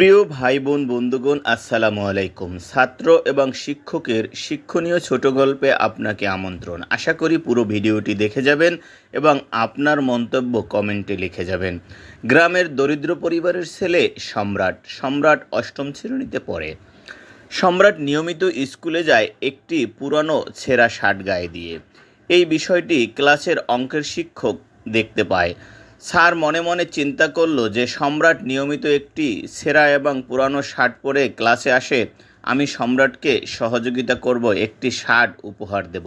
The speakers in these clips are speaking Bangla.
প্রিয় ভাই বোন বন্ধুগণ, আসসালামু আলাইকুম। ছাত্র এবং শিক্ষকের শিক্ষণীয় ছোট গল্পে আপনাকে আমন্ত্রণ। আশা করি পুরো ভিডিওটি দেখে যাবেন এবং আপনার মন্তব্য কমেন্টে লিখে যাবেন। গ্রামের দরিদ্র পরিবারের ছেলে সম্রাট সম্রাট অষ্টম শ্রেণীতে পড়ে। সম্রাট নিয়মিত স্কুলে যায় একটি পুরানো ছেঁড়া শার্ট গায়ে দিয়ে। এই বিষয়টি ক্লাসের অঙ্কের শিক্ষক দেখতে পায়। স্যার মনে মনে চিন্তা করল যে সম্রাট নিয়মিত একটি সেরা এবং পুরানো শার্ট পরে ক্লাসে আসে, আমি সম্রাটকে সহযোগিতা করব, একটি শার্ট উপহার দেব।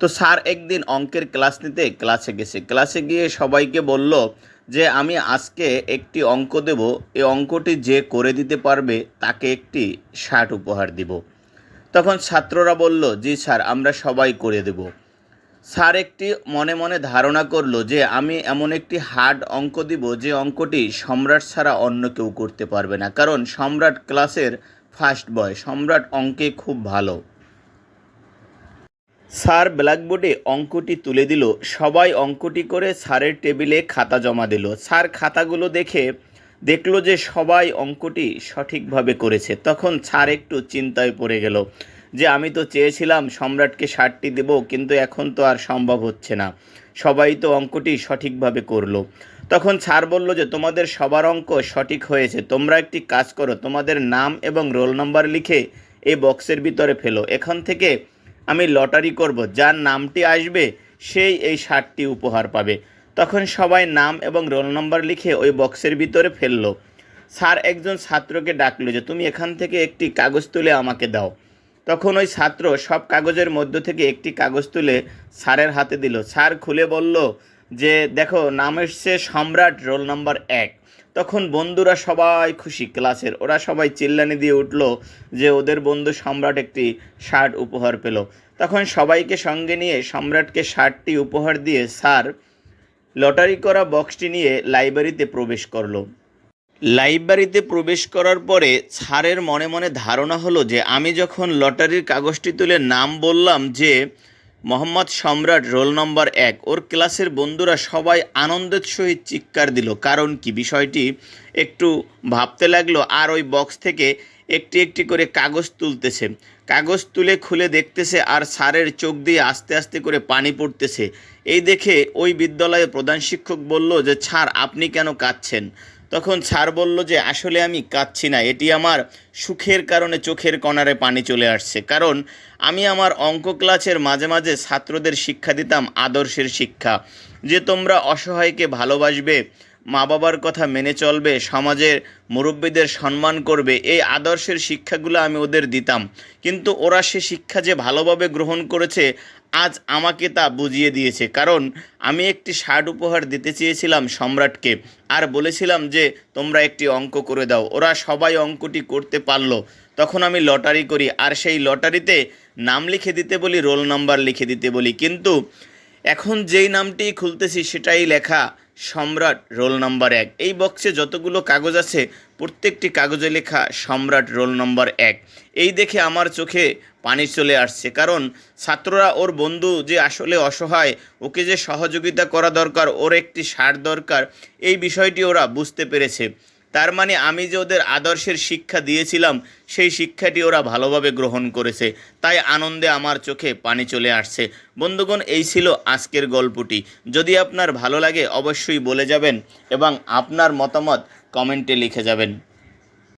তো স্যার একদিন অঙ্কের ক্লাস নিতে ক্লাসে গেছে। ক্লাসে গিয়ে সবাইকে বলল যে, আমি আজকে একটি অঙ্ক দেব। এই অঙ্কটি যে করে দিতে পারবে, তাকে একটি শার্ট উপহার দিব। তখন ছাত্ররা বলল, জি স্যার, আমরা সবাই করে দেব। স্যার একটি মনে মনে ধারণা করল যে আমি এমন একটি হার্ড অঙ্ক দিব যে অঙ্কটি সম্রাট ছাড়া অন্য কেউ করতে পারবে না। কারণ সম্রাট ক্লাসের ফার্স্ট বয়, সম্রাট অঙ্কে খুব ভালো। স্যার ব্ল্যাকবোর্ডে অঙ্কটি তুলে দিল। সবাই অঙ্কটি করে স্যারের টেবিলে খাতা জমা দিল। স্যার খাতাগুলো দেখে দেখল যে সবাই অঙ্কটি সঠিকভাবে করেছে। তখন স্যার একটু চিন্তায় পড়ে গেল। যে আমি তো চেয়েছিলাম সম্রাটকে শার্টটি দেব, কিন্তু এখন তো আর সম্ভব হচ্ছে না। সবাই তো অঙ্কটি সঠিকভাবে করল। তখন স্যার বলল যে, তোমাদের সবার অঙ্ক সঠিক হয়েছে। তোমরা একটি কাজ করো, তোমাদের নাম এবং রোল নাম্বার লিখে এই বক্সের ভিতরে ফেলো। এখান থেকে আমি লটারি করব। যার নামটি আসবে, সেই এই শার্টটি উপহার পাবে। তখন সবাই নাম এবং রোল নাম্বার লিখে ওই বক্সের ভিতরে ফেলল। স্যার একজন ছাত্রকে ডাকলো যে, তুমি এখান থেকে একটি কাগজ তুলে আমাকে দাও। তখন ওই ছাত্র সব কাগজের মধ্য থেকে একটি কাগজ তুলে স্যারের হাতে দিল। স্যার খুলে বলল যে, দেখো, নাম এসছে সম্রাট রোল নাম্বার এক। তখন বন্ধুরা সবাই খুশি ক্লাসের। ওরা সবাই চিল্লানি দিয়ে উঠল যে, ওদের বন্ধু সম্রাট একটি শার্ট উপহার পেল। তখন সবাইকে সঙ্গে নিয়ে সম্রাটকে শার্টটি উপহার দিয়ে স্যার লটারি করা বক্সটি নিয়ে লাইব্রেরিতে প্রবেশ করল। লাইব্রেরিতে প্রবেশ করার পরে স্যারের মনে মনে ধারণা হলো যে আমি যখন লটারির কাগজটি তুলে নাম বললাম যে মোহাম্মদ সম্রাট রোল নম্বর এক, ওর ক্লাসের বন্ধুরা সবাই আনন্দের সহিত চিৎকার দিল। কারণ কি? বিষয়টি একটু ভাবতে লাগল আর ওই বক্স থেকে একটি একটি করে কাগজ তুলতেছে। কাগজ তুলে খুলে দেখতেছে আর স্যারের চোখ দিয়ে আস্তে আস্তে করে পানি পড়তেছে। এই দেখে ওই বিদ্যালয়ে প্রধান শিক্ষক বলল যে ছাড় আপনি কেন কাঁদছেন? তখন স্যার বলল যে, আসলে আমি কাঁদছি না। এটি আমার সুখের কারণে চোখের কণারে পানি চলে আসছে। কারণ আমি আমার অঙ্ক ক্লাসের মাঝে মাঝে ছাত্রদের শিক্ষা দিতাম আদর্শের শিক্ষা। যে তোমরা অসহায়কে ভালোবাসবে মা বাবার কথা মেনে চলবে, সমাজের মুরব্বীদের সম্মান করবে, এই আদর্শের শিক্ষাগুলো আমি ওদের দিতাম। কিন্তু ওরা সে শিক্ষা যে ভালোভাবে গ্রহণ করেছে আজ আমাকে তা বুঝিয়ে দিয়েছে। কারণ আমি একটি শার্ট উপহার দিতে চেয়েছিলাম সম্রাটকে আর বলেছিলাম যে, তোমরা একটি অঙ্ক করে দাও। ওরা সবাই অঙ্কটি করতে পারল। তখন আমি লটারি করি আর সেই লটারিতে নাম লিখে দিতে বলি, রোল নাম্বার লিখে দিতে বলি। কিন্তু এখন যেই নামটি খুলতেছি সেটাই লেখা সম্রাট রোল নাম্বার এক। এই বক্সে যতগুলো কাগজ আছে প্রত্যেকটি কাগজে লেখা সম্রাট রোল নাম্বার এক। এই দেখে আমার চোখে পানি চলে আসছে, কারণ ছাত্ররা ওর বন্ধু যে আসলে অসহায়, ওকে যে সহযোগিতা করা দরকার, ওর একটি সার দরকার, এই বিষয়টি ওরা বুঝতে পেরেছে। তার মানে আমি যে ওদের আদর্শের শিক্ষা দিয়েছিলাম, সেই শিক্ষাটি ওরা ভালোভাবে গ্রহণ করেছে। তাই আনন্দে আমার চোখে পানি চলে আসছে। বন্ধুগণ, এই ছিল আজকের গল্পটি। যদি আপনার ভালো লাগে, অবশ্যই বলে যাবেন এবং আপনার মতামত কমেন্টে লিখে যাবেন।